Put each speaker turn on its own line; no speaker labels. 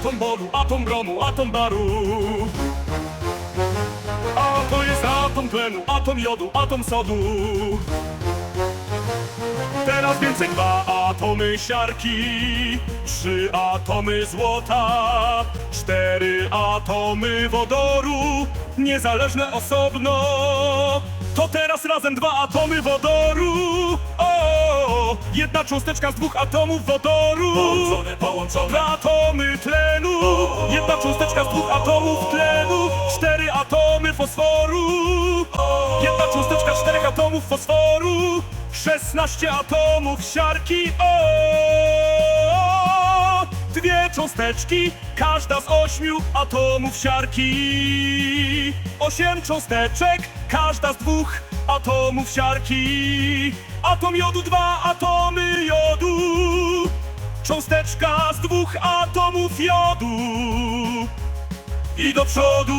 Atom boru, atom bromu, atom baru. A to jest atom tlenu, atom jodu, atom sodu. Teraz więcej dwa atomy siarki Trzy atomy złota Cztery atomy wodoru Niezależne osobno. To teraz razem dwa atomy wodoru Jedna cząsteczka z dwóch atomów wodoru.
Połączone, połączone.
Dwa atomy tlenu. Jedna cząsteczka z dwóch atomów tlenu. Cztery atomy fosforu. Jedna cząsteczka czterech atomów fosforu. 16 atomów siarki. O cząsteczki, każda z ośmiu atomów siarki. Osiem cząsteczek, każda z dwóch atomów siarki. Atom jodu, dwa atomy jodu. Cząsteczka z dwóch atomów jodu. I do przodu.